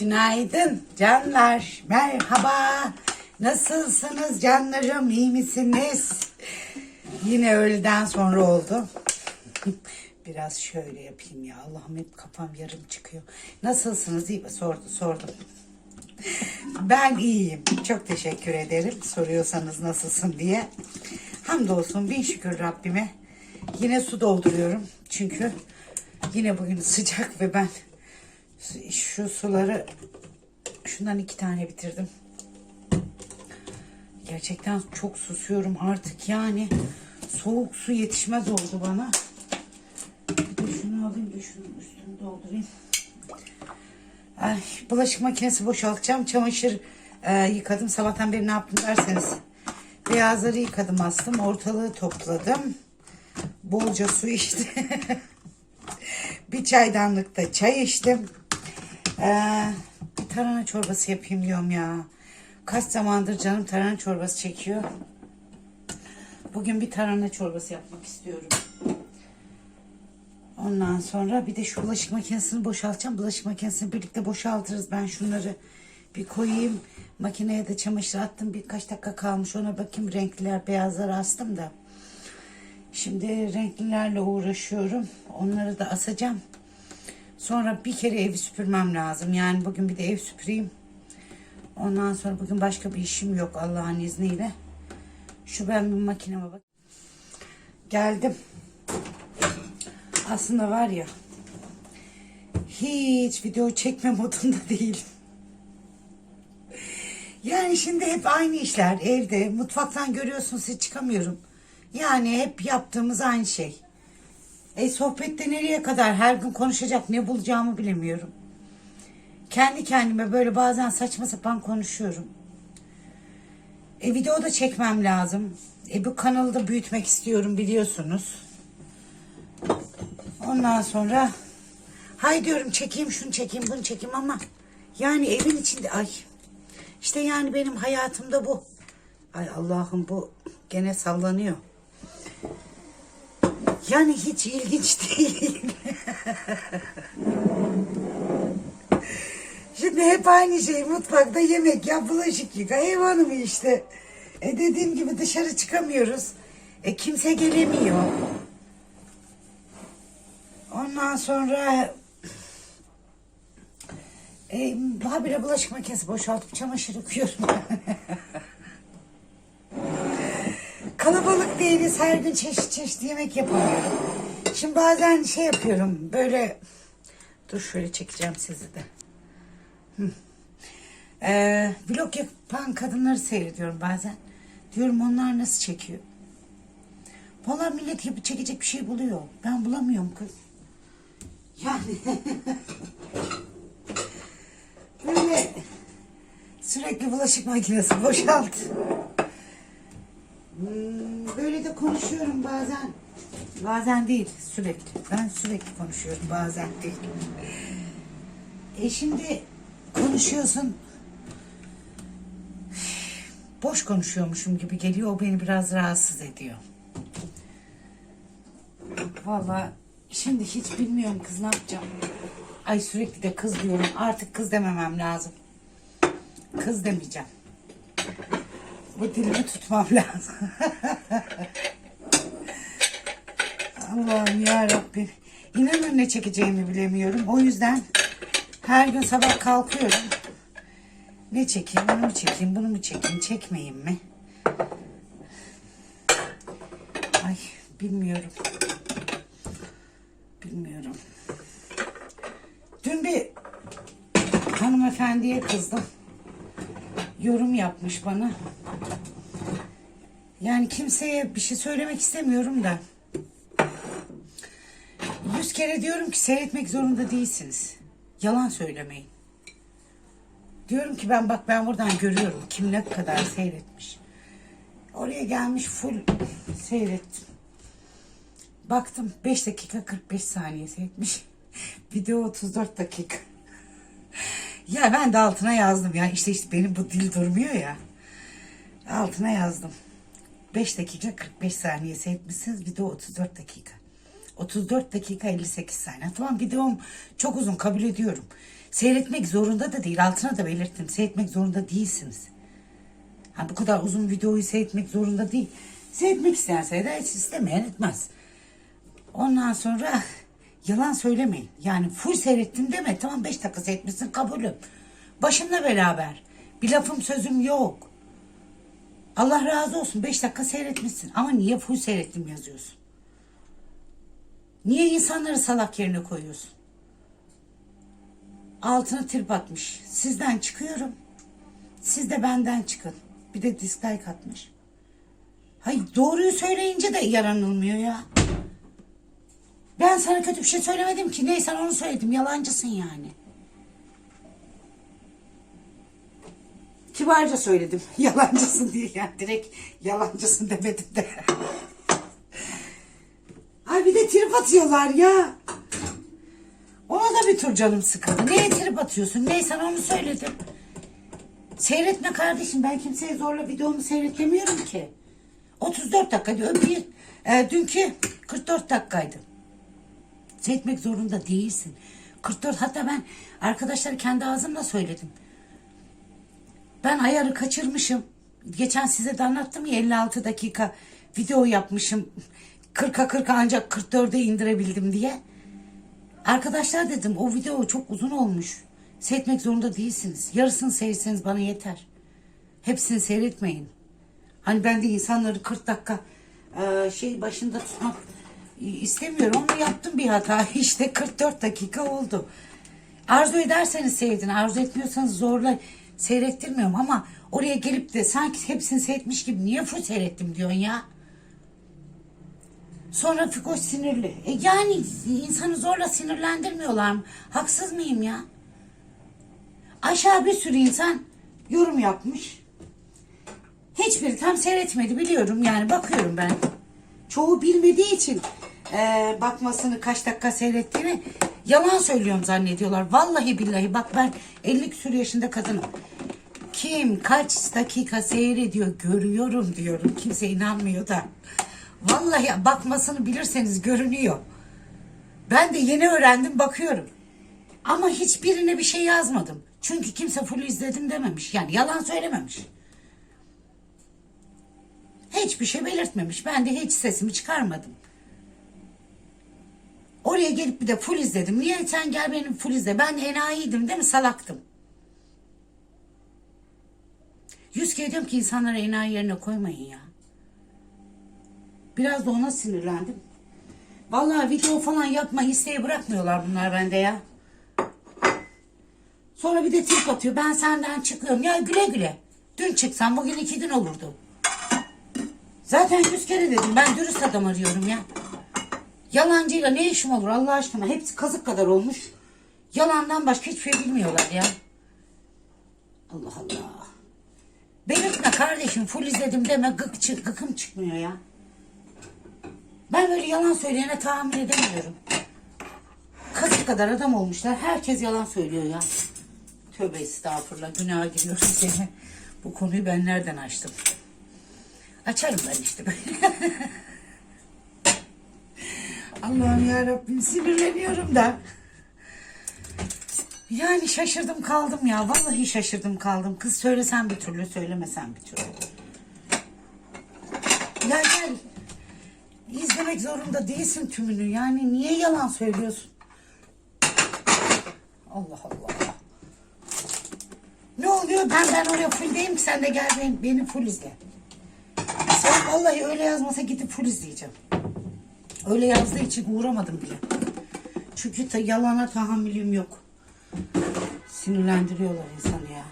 Günaydın canlar. Merhaba. Nasılsınız canlarım? İyi misiniz? Yine öğleden sonra oldu. Biraz şöyle yapayım ya. Allah'ım hep kafam yarım çıkıyor. Nasılsınız? İyi mi? Sordu, sordum. Ben iyiyim. Çok teşekkür ederim. Soruyorsanız nasılsın diye. Hamdolsun bin şükür Rabbime. Yine su dolduruyorum. Çünkü yine bugün sıcak ve ben şu suları şundan iki tane bitirdim. Gerçekten çok susuyorum artık yani. Soğuk su yetişmez oldu bana. Bir de şunu alayım da şunun üstünü doldurayım. Ay, bulaşık makinesi boşaltacağım. Çamaşır e, yıkadım. Sabahtan beri ne yaptım derseniz. Beyazları yıkadım astım. Ortalığı topladım. Bolca su içtim. bir çaydanlıkta çay içtim. Ee, bir tarhana çorbası yapayım diyorum ya. Kaç zamandır canım tarhana çorbası çekiyor. Bugün bir tarhana çorbası yapmak istiyorum. Ondan sonra bir de şu bulaşık makinesini boşaltacağım. Bulaşık makinesini birlikte boşaltırız. Ben şunları bir koyayım. Makineye de çamaşır attım. Birkaç dakika kalmış. Ona bakayım renkliler, beyazlar astım da. Şimdi renklilerle uğraşıyorum. Onları da asacağım. Sonra bir kere evi süpürmem lazım. Yani bugün bir de ev süpüreyim. Ondan sonra bugün başka bir işim yok Allah'ın izniyle. Şu ben bir makineme bak. Geldim. Aslında var ya hiç video çekme modunda değilim. Yani şimdi hep aynı işler evde mutfaktan görüyorsunuz hiç çıkamıyorum. Yani hep yaptığımız aynı şey. E sohbette nereye kadar her gün konuşacak ne bulacağımı bilemiyorum. Kendi kendime böyle bazen saçma sapan konuşuyorum. E video da çekmem lazım. E bu kanalı da büyütmek istiyorum biliyorsunuz. Ondan sonra hay diyorum çekeyim şunu çekeyim bunu çekeyim ama yani evin içinde ay işte yani benim hayatımda bu. Ay Allah'ım bu gene sallanıyor. Yani hiç ilginç değil. Şimdi hep aynı şey mutfakta yemek ya bulaşık yıka ev hanımı işte. E dediğim gibi dışarı çıkamıyoruz. E kimse gelemiyor. Ondan sonra e, habire bulaşık makinesi boşaltıp çamaşır yıkıyorum. Kalabalık değiliz. Her gün çeşit çeşit yemek yapamıyorum. Şimdi bazen şey yapıyorum. Böyle dur şöyle çekeceğim sizi de. Ee, vlog yapan kadınları seyrediyorum bazen. Diyorum onlar nasıl çekiyor. Valla millet yapıp çekecek bir şey buluyor. Ben bulamıyorum kız. Yani böyle sürekli bulaşık makinesi boşalt. Hmm, Böyle de konuşuyorum bazen. Bazen değil sürekli. Ben sürekli konuşuyorum bazen değil. E şimdi konuşuyorsun. Boş konuşuyormuşum gibi geliyor. O beni biraz rahatsız ediyor. Vallahi şimdi hiç bilmiyorum kız ne yapacağım. Ay sürekli de kız diyorum. Artık kız dememem lazım. Kız demeyeceğim. Bu dilimi tutmam lazım. Allah'ım ya Rabbim. İnanın ne çekeceğimi bilemiyorum. O yüzden her gün sabah kalkıyorum. Ne çekeyim, bunu mu çekeyim, bunu mu çekeyim, çekmeyeyim mi? Ay bilmiyorum. Bilmiyorum. Dün bir hanımefendiye kızdım. Yorum yapmış bana. Yani kimseye bir şey söylemek istemiyorum da. Yüz kere diyorum ki seyretmek zorunda değilsiniz. Yalan söylemeyin. Diyorum ki ben bak ben buradan görüyorum kim ne kadar seyretmiş. Oraya gelmiş full seyrettim. Baktım 5 dakika 45 saniye seyretmiş. Video 34 dakika. Ya ben de altına yazdım ya. İşte işte benim bu dil durmuyor ya. Altına yazdım. 5 dakika 45 saniye seyretmişsiniz. Video 34 dakika. 34 dakika 58 saniye. Tamam videom çok uzun kabul ediyorum. Seyretmek zorunda da değil. Altına da belirttim. Seyretmek zorunda değilsiniz. Ha, bu kadar uzun videoyu seyretmek zorunda değil. Seyretmek isteyen seyreder, istemeyen etmez. Ondan sonra yalan söylemeyin. Yani full seyrettim deme. Tamam 5 dakika seyretmişsin kabulüm. Başımla beraber. Bir lafım sözüm yok. Allah razı olsun 5 dakika seyretmişsin. Ama niye full seyrettim yazıyorsun? Niye insanları salak yerine koyuyorsun? Altına trip atmış. Sizden çıkıyorum. Siz de benden çıkın. Bir de dislike atmış. Hayır doğruyu söyleyince de yaranılmıyor ya. Ben sana kötü bir şey söylemedim ki. Neyse onu söyledim. Yalancısın yani. Kibarca söyledim. Yalancısın diye yani direkt yalancısın demedim de. Ay bir de trip atıyorlar ya. Ona da bir tur canım sıkıldı. Neye trip atıyorsun? Neyse onu söyledim. Seyretme kardeşim. Ben kimseye zorla videomu seyretlemiyorum ki. 34 dakika diyor. Bir, e, dünkü 44 dakikaydı. Seyretmek zorunda değilsin. 44 hatta ben arkadaşlar kendi ağzımla söyledim. Ben ayarı kaçırmışım. Geçen size de anlattım ya 56 dakika video yapmışım. 40'a 40'a ancak 44'e indirebildim diye. Arkadaşlar dedim o video çok uzun olmuş. Seyretmek zorunda değilsiniz. Yarısını seyretseniz bana yeter. Hepsini seyretmeyin. Hani ben de insanları 40 dakika şey başında tutmak istemiyorum ama yaptım bir hata. İşte 44 dakika oldu. Arzu ederseniz seyredin. Arzu etmiyorsanız zorla seyrettirmiyorum ama oraya gelip de sanki hepsini seyretmiş gibi niye full seyrettim diyorsun ya? Sonra Fikoş sinirli. E yani insanı zorla sinirlendirmiyorlar mı? Haksız mıyım ya? Aşağı bir sürü insan yorum yapmış. Hiçbiri tam seyretmedi biliyorum yani bakıyorum ben. Çoğu bilmediği için e, bakmasını kaç dakika seyrettiğini yalan söylüyorum zannediyorlar. Vallahi billahi bak ben 50 küsur yaşında kadınım. Kim kaç dakika seyrediyor görüyorum diyorum. Kimse inanmıyor da. Vallahi bakmasını bilirseniz görünüyor. Ben de yeni öğrendim bakıyorum. Ama hiçbirine bir şey yazmadım. Çünkü kimse full izledim dememiş. Yani yalan söylememiş. Hiçbir şey belirtmemiş. Ben de hiç sesimi çıkarmadım. Oraya gelip bir de full izledim. Niye sen gel benim full izle. Ben enayiydim değil mi? Salaktım. Yüz kere diyorum ki insanları enayi yerine koymayın ya. Biraz da ona sinirlendim. Vallahi video falan yapma isteği bırakmıyorlar bunlar bende ya. Sonra bir de tip atıyor. Ben senden çıkıyorum. Ya güle güle. Dün çıksam bugün iki gün olurdu. Zaten yüz kere dedim. Ben dürüst adam arıyorum ya. Yalancıyla ne işim olur Allah aşkına. Hepsi kazık kadar olmuş. Yalandan başka hiçbir şey bilmiyorlar ya. Allah Allah. Belirtme kardeşim full izledim deme gık, çık, gıkım çıkmıyor ya. Ben böyle yalan söyleyene tahammül edemiyorum. Kazık kadar adam olmuşlar. Herkes yalan söylüyor ya. Tövbe estağfurullah. Günaha giriyorum seni. Bu konuyu ben nereden açtım? Açarım ben işte. Allah'ım ya Rabbim sinirleniyorum da. Yani şaşırdım kaldım ya. Vallahi şaşırdım kaldım. Kız söylesen bir türlü, söylemesen bir türlü. Ya gel. İzlemek zorunda değilsin tümünü. Yani niye yalan söylüyorsun? Allah Allah. Ne oluyor? Ben ben oraya full değilim ki sen de gel beni, beni full izle. Sen vallahi öyle yazmasa gidip full izleyeceğim. Öyle yazdığı için uğramadım bile. Çünkü ta, yalana tahammülüm yok. Sinirlendiriyorlar insanı ya.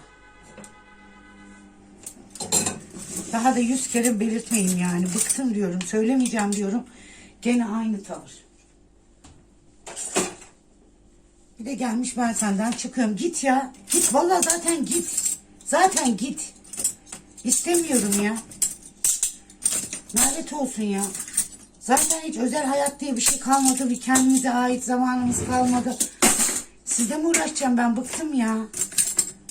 Daha da yüz kere belirtmeyin yani. Bıktım diyorum. Söylemeyeceğim diyorum. Gene aynı tavır. Bir de gelmiş ben senden çıkıyorum. Git ya. Git vallahi zaten git. Zaten git. İstemiyorum ya. Lanet olsun ya. Zaten hiç özel hayat diye bir şey kalmadı. Bir kendimize ait zamanımız kalmadı. Sizle mi uğraşacağım ben? Bıktım ya.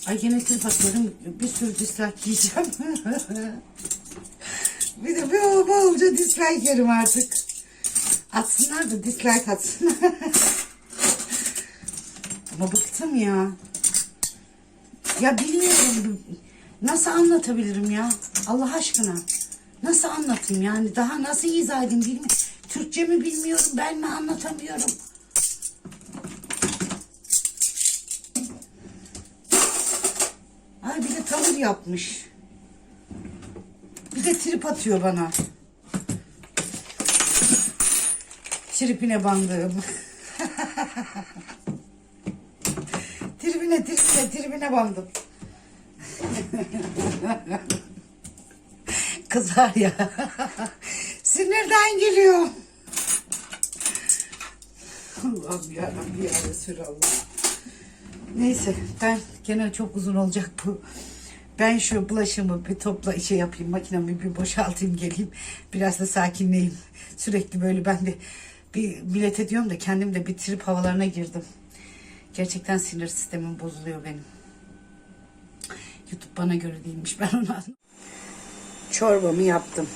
Ay gene trip atıyorum. Bir sürü dislike yiyeceğim. bir de bir bolca dislike yerim artık. Atsınlar da dislike atsınlar. Ama bıktım ya. Ya bilmiyorum. Nasıl anlatabilirim ya? Allah aşkına. Nasıl anlatayım yani? Daha nasıl izah edeyim bilmiyorum. Türkçe mi bilmiyorum ben mi anlatamıyorum. Ay bir de tavır yapmış. Bir de trip atıyor bana. Tripine bandığım. tribine tribine tribine bandım. Kızar ya. Sinirden geliyor. Allah'ım yarabbim ya Resulallah. Neyse ben gene çok uzun olacak bu. Ben şu bulaşımı bir topla işe yapayım. Makinemi bir boşaltayım geleyim. Biraz da sakinleyeyim. Sürekli böyle ben de bir millet ediyorum da kendim de bir trip havalarına girdim. Gerçekten sinir sistemim bozuluyor benim. YouTube bana göre değilmiş ben onu anladım. Çorbamı yaptım.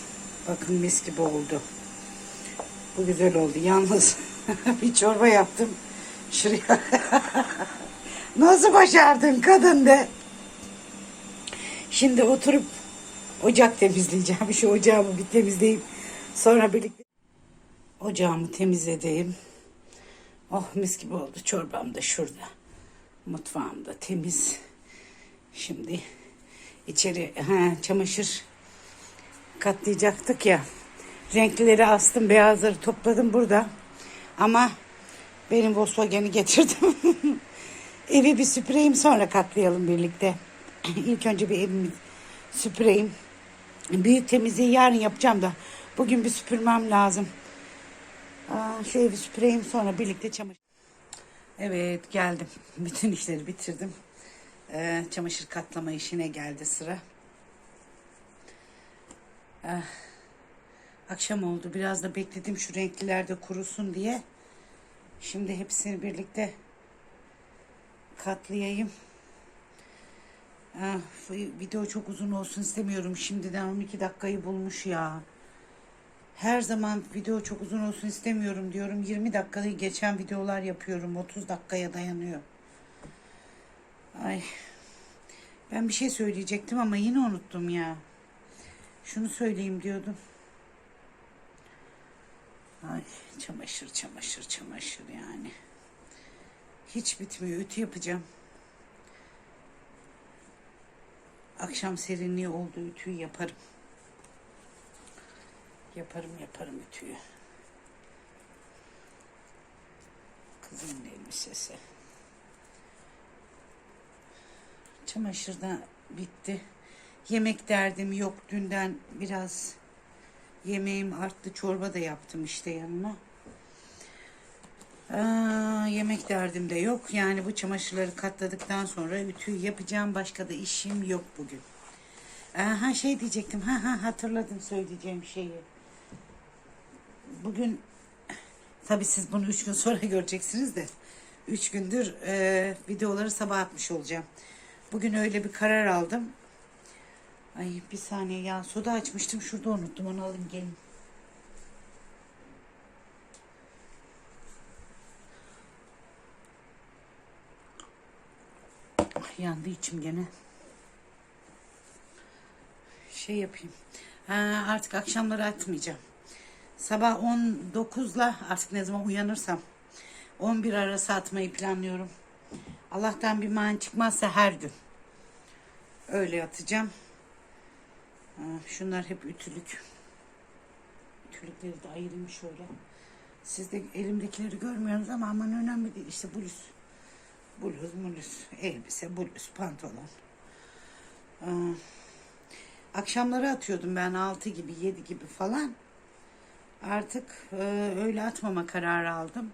Bakın mis gibi oldu. Bu güzel oldu. Yalnız bir çorba yaptım. Şuraya. Nasıl başardın kadın de. Şimdi oturup ocak temizleyeceğim. Şu ocağımı bir temizleyip sonra birlikte ocağımı temizleyeyim. Oh mis gibi oldu. Çorbam da şurada. Mutfağım da temiz. Şimdi içeri he, çamaşır katlayacaktık ya. Renkleri astım, beyazları topladım burada. Ama benim Volkswagen'i getirdim. Evi bir süpüreyim sonra katlayalım birlikte. İlk önce bir evimi süpüreyim. Büyük temizliği yarın yapacağım da bugün bir süpürmem lazım. Aa, şu evi süpüreyim sonra birlikte çamaşır. Evet geldim. Bütün işleri bitirdim. Ee, çamaşır katlama işine geldi sıra. Ah, akşam oldu. Biraz da bekledim şu renkliler de kurusun diye. Şimdi hepsini birlikte katlayayım. Ah, video çok uzun olsun istemiyorum. Şimdiden 12 dakikayı bulmuş ya. Her zaman video çok uzun olsun istemiyorum diyorum. 20 dakikayı geçen videolar yapıyorum. 30 dakikaya dayanıyor. Ay. Ben bir şey söyleyecektim ama yine unuttum ya. Şunu söyleyeyim diyordum. Ay çamaşır çamaşır çamaşır yani. Hiç bitmiyor. Ütü yapacağım. Akşam serinliği oldu ütüyü yaparım. Yaparım yaparım ütüyü. Kızımın elbisesi. Çamaşır da bitti. Yemek derdim yok. Dünden biraz yemeğim arttı. Çorba da yaptım işte yanına. Aa, yemek derdim de yok. Yani bu çamaşırları katladıktan sonra ütüyü yapacağım. Başka da işim yok bugün. Aha şey diyecektim. Ha ha hatırladım söyleyeceğim şeyi. Bugün tabii siz bunu üç gün sonra göreceksiniz de üç gündür e, videoları sabah atmış olacağım. Bugün öyle bir karar aldım. Ay bir saniye ya soda açmıştım şurada unuttum onu alayım gelin. Ah, yandı içim gene. Şey yapayım. Ha, artık akşamları atmayacağım. Sabah 19'la artık ne zaman uyanırsam 11 arası atmayı planlıyorum. Allah'tan bir mani çıkmazsa her gün. Öyle yatacağım. Şunlar hep ütülük. Ütülükleri de ayırayım şöyle. Siz de elimdekileri görmüyorsunuz ama aman önemli değil. İşte bluz. Bluz, bluz, elbise, bluz, pantolon. Akşamları atıyordum ben 6 gibi, 7 gibi falan. Artık e, öyle atmama kararı aldım.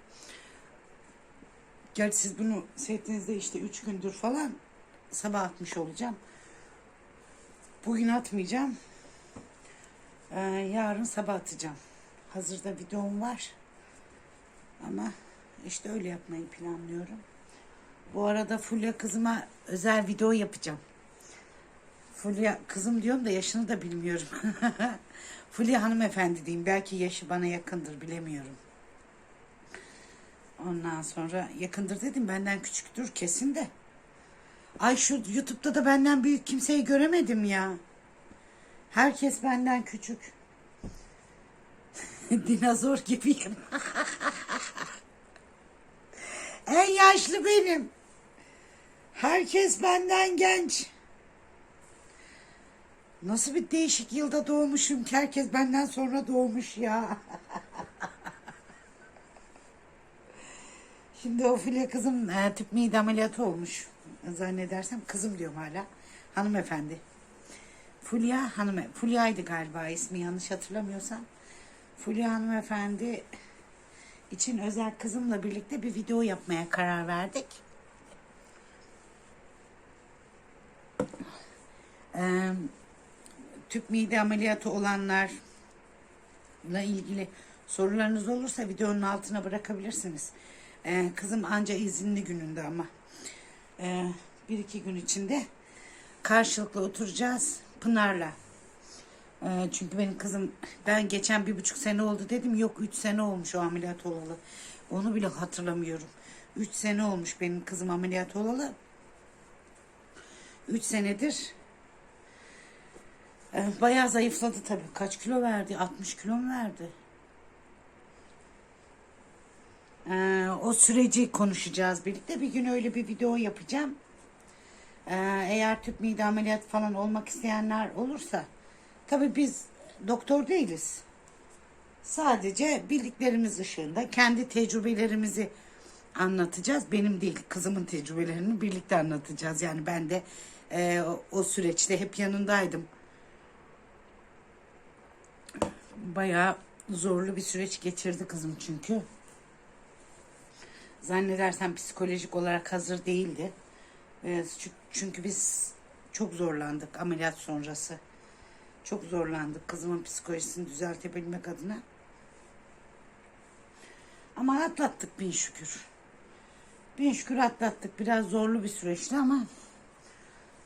Gerçi siz bunu seyrettiğinizde işte 3 gündür falan sabah atmış olacağım. Bugün atmayacağım. Ee, yarın sabah atacağım. Hazırda videom var. Ama işte öyle yapmayı planlıyorum. Bu arada Fulya kızıma özel video yapacağım. Fulya kızım diyorum da yaşını da bilmiyorum. Fulya hanımefendi diyeyim. Belki yaşı bana yakındır bilemiyorum. Ondan sonra yakındır dedim benden küçüktür kesin de. Ay şu YouTube'da da benden büyük kimseyi göremedim ya. Herkes benden küçük. Dinozor gibiyim. en yaşlı benim. Herkes benden genç. Nasıl bir değişik yılda doğmuşum ki herkes benden sonra doğmuş ya. Şimdi o file kızım e, tüp mide ameliyatı olmuş. Zannedersem kızım diyorum hala. Hanımefendi. Fulya hanım Fulya'ydı galiba ismi yanlış hatırlamıyorsam. Fulya hanımefendi için özel kızımla birlikte bir video yapmaya karar verdik. Ee, tüp mide ameliyatı olanlarla ilgili sorularınız olursa videonun altına bırakabilirsiniz. Ee, kızım anca izinli gününde ama ee, bir iki gün içinde karşılıklı oturacağız Pınar'la. Ee, çünkü benim kızım ben geçen bir buçuk sene oldu dedim yok üç sene olmuş o ameliyat olalı. Onu bile hatırlamıyorum. Üç sene olmuş benim kızım ameliyat olalı. Üç senedir e, bayağı zayıfladı tabii. Kaç kilo verdi? 60 kilo mu verdi? Ee, o süreci konuşacağız birlikte. Bir gün öyle bir video yapacağım. Ee, eğer tüp mide ameliyatı falan olmak isteyenler olursa tabii biz doktor değiliz. Sadece bildiklerimiz ışığında kendi tecrübelerimizi anlatacağız. Benim değil kızımın tecrübelerini birlikte anlatacağız. Yani ben de e, o süreçte hep yanındaydım. Bayağı zorlu bir süreç geçirdi kızım çünkü. Zannedersem psikolojik olarak hazır değildi. Ee, çü- Çünkü biz çok zorlandık ameliyat sonrası. Çok zorlandık kızımın psikolojisini düzeltebilmek adına. Ama atlattık bin şükür. Bin şükür atlattık. Biraz zorlu bir süreçti ama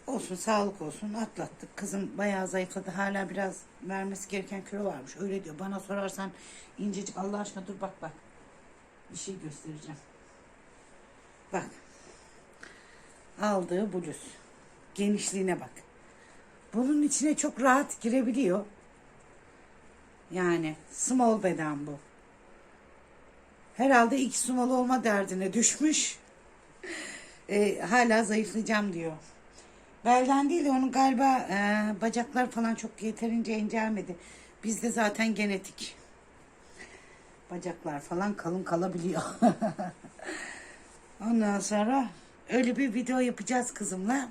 olsun sağlık olsun atlattık. Kızım bayağı zayıfladı. Hala biraz vermesi gereken kilo varmış. Öyle diyor. Bana sorarsan incecik Allah aşkına dur bak bak. Bir şey göstereceğim. Bak. Aldığı bluz. Genişliğine bak. Bunun içine çok rahat girebiliyor. Yani small beden bu. Herhalde ilk small olma derdine düşmüş. E, hala zayıflayacağım diyor. Belden değil de onun galiba e, bacaklar falan çok yeterince incelmedi. Bizde zaten genetik. Bacaklar falan kalın kalabiliyor. Ondan sonra öyle bir video yapacağız kızımla.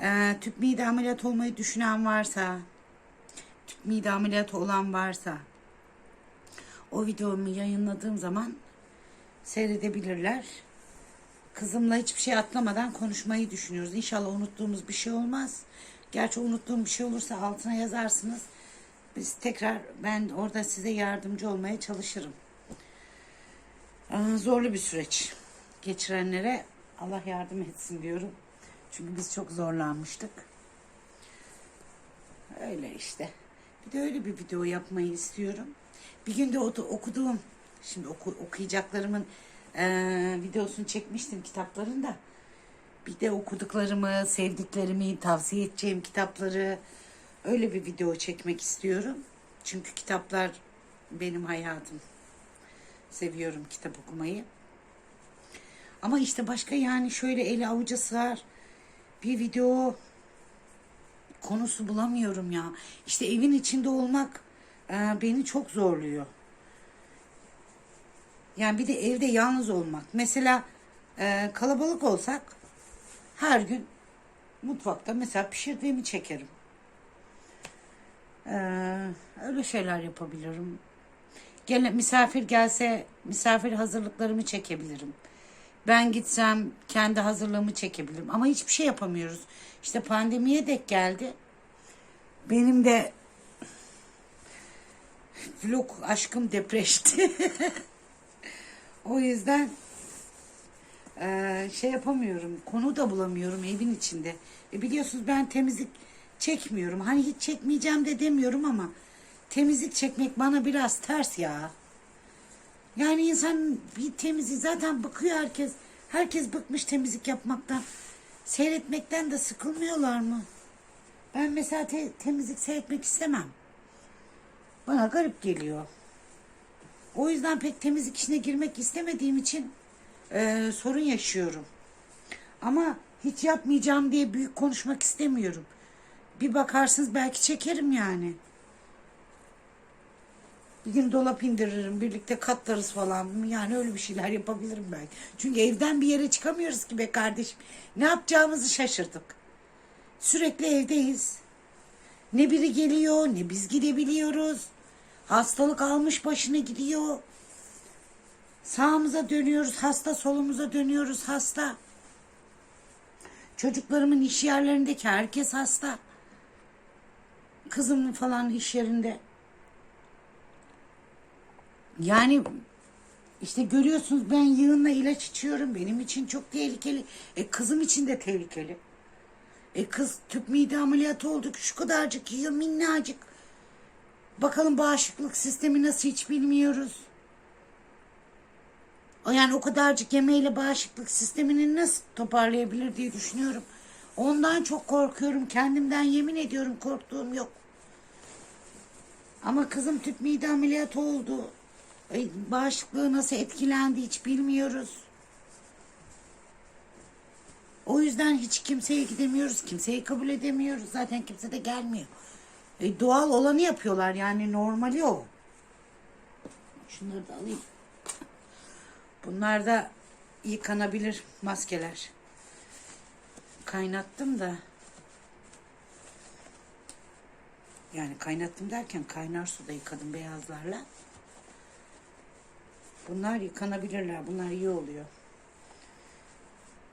Ee, tüp mide ameliyatı olmayı düşünen varsa, tüp mide ameliyatı olan varsa, o videomu yayınladığım zaman seyredebilirler. Kızımla hiçbir şey atlamadan konuşmayı düşünüyoruz. İnşallah unuttuğumuz bir şey olmaz. Gerçi unuttuğum bir şey olursa altına yazarsınız. Biz tekrar ben orada size yardımcı olmaya çalışırım. Aa, zorlu bir süreç. Geçirenlere Allah yardım etsin diyorum. Çünkü biz çok zorlanmıştık. Öyle işte. Bir de öyle bir video yapmayı istiyorum. Bir günde okuduğum, şimdi oku, okuyacaklarımın eee, videosunu çekmiştim kitaplarında. Bir de okuduklarımı, sevdiklerimi, tavsiye edeceğim kitapları öyle bir video çekmek istiyorum. Çünkü kitaplar benim hayatım. Seviyorum kitap okumayı. Ama işte başka yani şöyle eli avuca sığar bir video konusu bulamıyorum ya. İşte evin içinde olmak e, beni çok zorluyor. Yani bir de evde yalnız olmak. Mesela e, kalabalık olsak her gün mutfakta mesela pişirdiğimi çekerim. E, öyle şeyler yapabilirim. Gene misafir gelse misafir hazırlıklarımı çekebilirim. Ben gitsem kendi hazırlığımı çekebilirim. Ama hiçbir şey yapamıyoruz. İşte pandemiye dek geldi. Benim de vlog aşkım depreşti. o yüzden eee, şey yapamıyorum. Konu da bulamıyorum evin içinde. E biliyorsunuz ben temizlik çekmiyorum. Hani hiç çekmeyeceğim de demiyorum ama temizlik çekmek bana biraz ters ya. Yani insan bir temizliği zaten bıkıyor herkes. Herkes bıkmış temizlik yapmaktan. Seyretmekten de sıkılmıyorlar mı? Ben mesela te- temizlik seyretmek istemem. Bana garip geliyor. O yüzden pek temizlik işine girmek istemediğim için eee, sorun yaşıyorum. Ama hiç yapmayacağım diye büyük konuşmak istemiyorum. Bir bakarsınız belki çekerim yani. Bir gün dolap indiririm, birlikte katlarız falan. Yani öyle bir şeyler yapabilirim belki. Çünkü evden bir yere çıkamıyoruz ki be kardeşim. Ne yapacağımızı şaşırdık. Sürekli evdeyiz. Ne biri geliyor, ne biz gidebiliyoruz. Hastalık almış başını gidiyor. Sağımıza dönüyoruz hasta, solumuza dönüyoruz hasta. Çocuklarımın iş yerlerindeki herkes hasta. Kızımın falan iş yerinde. Yani işte görüyorsunuz ben yığınla ilaç içiyorum. Benim için çok tehlikeli. E kızım için de tehlikeli. E kız tüp mide ameliyatı oldu şu kadarcık yiyor minnacık. Bakalım bağışıklık sistemi nasıl hiç bilmiyoruz. O yani o kadarcık yemeğiyle bağışıklık sistemini nasıl toparlayabilir diye düşünüyorum. Ondan çok korkuyorum. Kendimden yemin ediyorum korktuğum yok. Ama kızım tüp mide ameliyatı oldu. Bağışıklığı nasıl etkilendi hiç bilmiyoruz. O yüzden hiç kimseye gidemiyoruz. Kimseyi kabul edemiyoruz. Zaten kimse de gelmiyor. E, doğal olanı yapıyorlar yani normali o. Şunları da alayım. Bunlar da yıkanabilir maskeler. Kaynattım da. Yani kaynattım derken kaynar suda yıkadım beyazlarla. Bunlar yıkanabilirler. Bunlar iyi oluyor.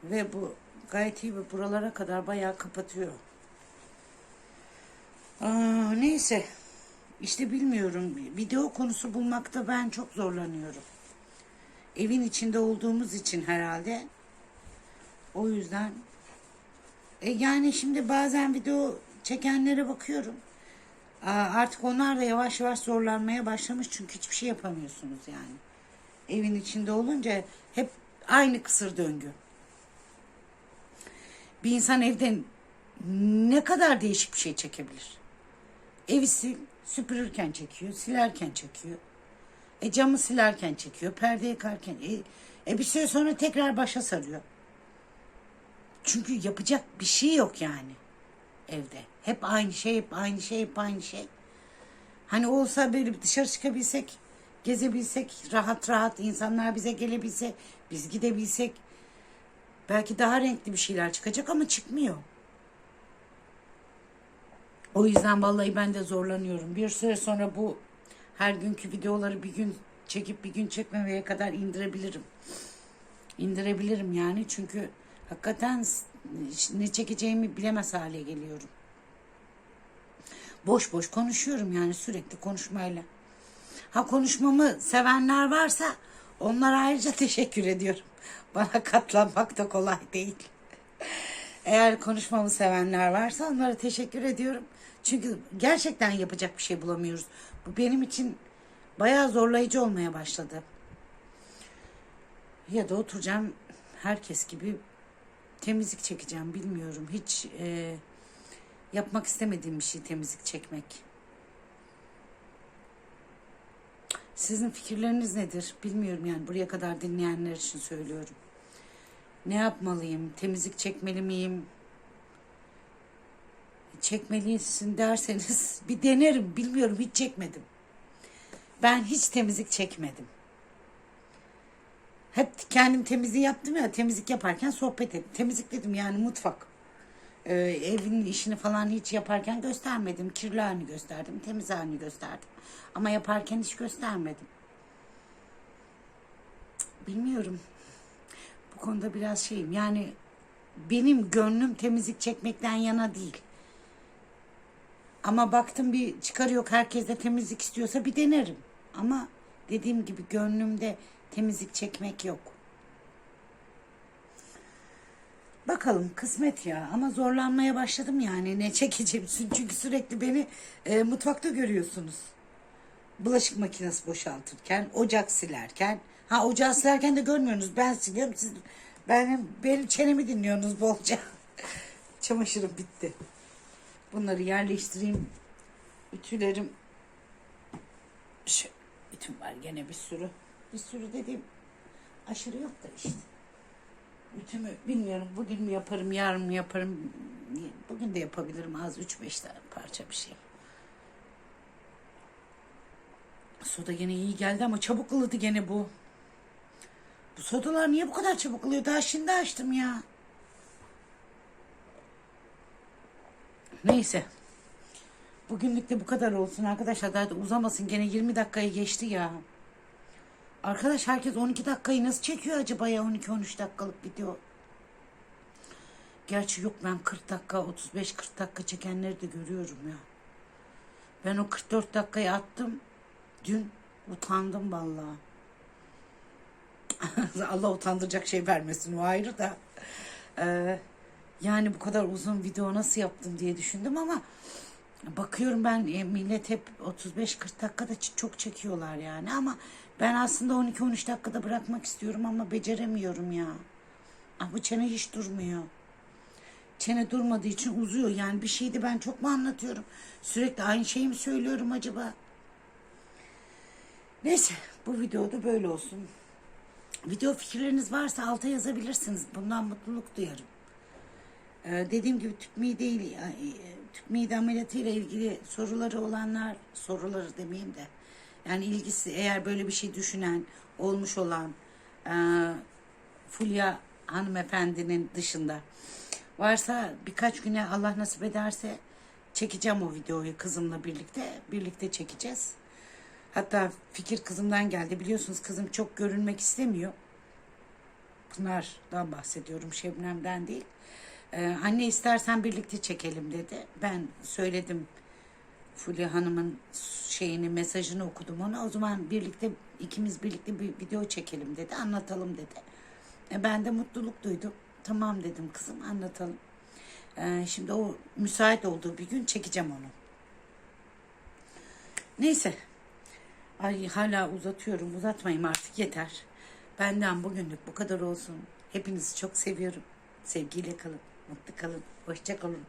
Ve bu gayet iyi ve buralara kadar bayağı kapatıyor. Aa, neyse. İşte bilmiyorum. Video konusu bulmakta ben çok zorlanıyorum. Evin içinde olduğumuz için herhalde. O yüzden. E yani şimdi bazen video çekenlere bakıyorum. Aa, artık onlar da yavaş yavaş zorlanmaya başlamış çünkü hiçbir şey yapamıyorsunuz yani. Evin içinde olunca hep aynı kısır döngü. Bir insan evde ne kadar değişik bir şey çekebilir? Evi sil, süpürürken çekiyor, silerken çekiyor. E camı silerken çekiyor, perde yıkarken. E, e bir süre sonra tekrar başa sarıyor. Çünkü yapacak bir şey yok yani evde. Hep aynı şey, hep aynı şey, hep aynı şey. Hani olsa böyle bir dışarı çıkabilsek, gezebilsek, rahat rahat insanlar bize gelebilse, biz gidebilsek belki daha renkli bir şeyler çıkacak ama çıkmıyor. O yüzden vallahi ben de zorlanıyorum. Bir süre sonra bu her günkü videoları bir gün çekip bir gün çekmemeye kadar indirebilirim. İndirebilirim yani çünkü hakikaten ne çekeceğimi bilemez hale geliyorum. Boş boş konuşuyorum yani sürekli konuşmayla. Ha konuşmamı sevenler varsa onlara ayrıca teşekkür ediyorum. Bana katlanmak da kolay değil. Eğer konuşmamı sevenler varsa onlara teşekkür ediyorum. Çünkü gerçekten yapacak bir şey bulamıyoruz. Bu benim için bayağı zorlayıcı olmaya başladı. Ya da oturacağım herkes gibi temizlik çekeceğim bilmiyorum. Hiç e, yapmak istemediğim bir şey temizlik çekmek. Sizin fikirleriniz nedir? Bilmiyorum yani buraya kadar dinleyenler için söylüyorum. Ne yapmalıyım? Temizlik çekmeli miyim? Çekmelisin derseniz bir denerim. Bilmiyorum hiç çekmedim. Ben hiç temizlik çekmedim. Hep kendim temizliği yaptım ya temizlik yaparken sohbet ettim. Temizlik dedim yani mutfak. Ee, evin işini falan hiç yaparken göstermedim. Kirli halini gösterdim, temiz halini gösterdim. Ama yaparken hiç göstermedim. Bilmiyorum. Bu konuda biraz şeyim. Yani benim gönlüm temizlik çekmekten yana değil. Ama baktım bir çıkar yok herkes de temizlik istiyorsa bir denerim. Ama dediğim gibi gönlümde temizlik çekmek yok. Bakalım kısmet ya ama zorlanmaya başladım yani ne çekeceğim çünkü sürekli beni e, mutfakta görüyorsunuz. bulaşık makinesi boşaltırken, ocak silerken. Ha ocağı silerken de görmüyorsunuz. Ben siliyorum. Siz benim, benim çenemi dinliyorsunuz bolca. Çamaşırım bitti. Bunları yerleştireyim. Ütülerim. Şu ütüm var gene bir sürü. Bir sürü dediğim aşırı yok da işte. Ütümü bilmiyorum bugün mü yaparım yarın mı yaparım. Bugün de yapabilirim az 3-5 tane parça bir şey. Soda gene iyi geldi ama çabuk ılıdı gene bu. Bu sodalar niye bu kadar çabuk ılıyor? Daha şimdi açtım ya. Neyse. Bugünlük de bu kadar olsun arkadaşlar. Daha da uzamasın. Gene 20 dakikayı geçti ya. Arkadaş herkes 12 dakikayı nasıl çekiyor acaba ya 12-13 dakikalık video. Gerçi yok ben 40 dakika 35-40 dakika çekenleri de görüyorum ya. Ben o 44 dakikayı attım. Dün utandım vallahi. Allah utandıracak şey vermesin o ayrı da. Ee, yani bu kadar uzun video nasıl yaptım diye düşündüm ama bakıyorum ben e, millet hep 35-40 dakikada çok çekiyorlar yani ama ben aslında 12-13 dakikada bırakmak istiyorum ama beceremiyorum ya. Ah, bu çene hiç durmuyor. Çene durmadığı için uzuyor. Yani bir şeydi ben çok mu anlatıyorum? Sürekli aynı şeyi mi söylüyorum acaba? Neyse bu videoda böyle olsun. Video fikirleriniz varsa alta yazabilirsiniz. Bundan mutluluk duyarım. Ee, dediğim gibi tüp mide ile e, tüp mide ameliyatı ile ilgili soruları olanlar soruları demeyeyim de yani ilgisi eğer böyle bir şey düşünen olmuş olan e, Fulya hanımefendinin dışında varsa birkaç güne Allah nasip ederse çekeceğim o videoyu kızımla birlikte birlikte çekeceğiz. Hatta fikir kızımdan geldi. Biliyorsunuz kızım çok görünmek istemiyor. Pınar'dan bahsediyorum. Şebnem'den değil. Ee, anne istersen birlikte çekelim dedi. Ben söyledim Fulya Hanım'ın şeyini, mesajını okudum ona. O zaman birlikte ikimiz birlikte bir video çekelim dedi. Anlatalım dedi. E, ben de mutluluk duydum. Tamam dedim kızım anlatalım. Ee, şimdi o müsait olduğu bir gün çekeceğim onu. Neyse. Ay hala uzatıyorum. Uzatmayayım artık yeter. Benden bugünlük bu kadar olsun. Hepinizi çok seviyorum. Sevgiyle kalın. Mutlu kalın. Hoşça kalın.